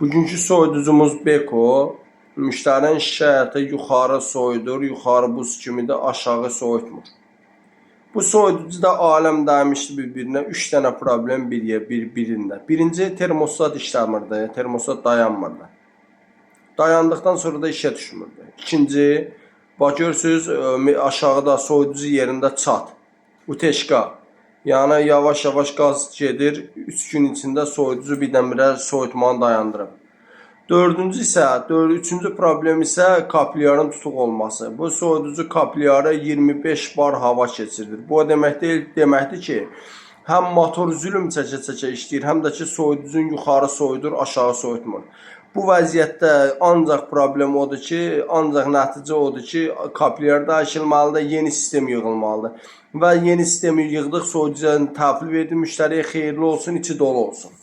Bugünkü soyuducumuz Beko. Müştərinin şikayəti yuxarı soyudur, yuxarı buz kimidir, aşağı soyutmur. Bu soyuducu da aləm dəymişdi bir-birinə. 3 dənə problem biriyə, bir-birində. Birinci termostat işləmirdi, termostat dayanmırdı. Dayandıqdan sonra da işə düşmürdü. İkinci, bax görürsüz, ə, aşağıda soyuducu yerində çat. Uteşka. Yəni yavaş-yavaş qaz gedir. 3 gün içində soyuducu birdən-birə soyutmanı dayandırıb. Dördüncü isə, dör, üçüncü problem isə kaplyarın tutuq olması. Bu soyuducu kaplyara 25 bar hava keçirdir. Bu demək deyil, deməkdir ki, həm motor zülm çəkə-çəkə işləyir, həm də ki soyuducun yuxarı soyudur, aşağı soyutmur. Bu vəziyyətdə ancaq problem odur ki, ancaq nəticə odur ki, kaplyar dəyişilməlidir, yeni sistem yığılmalıdır. Və yeni sistemi yığdıq, soyuducuya təhvil verdi müştəriyə xeyirli olsun, içi dolu olsun.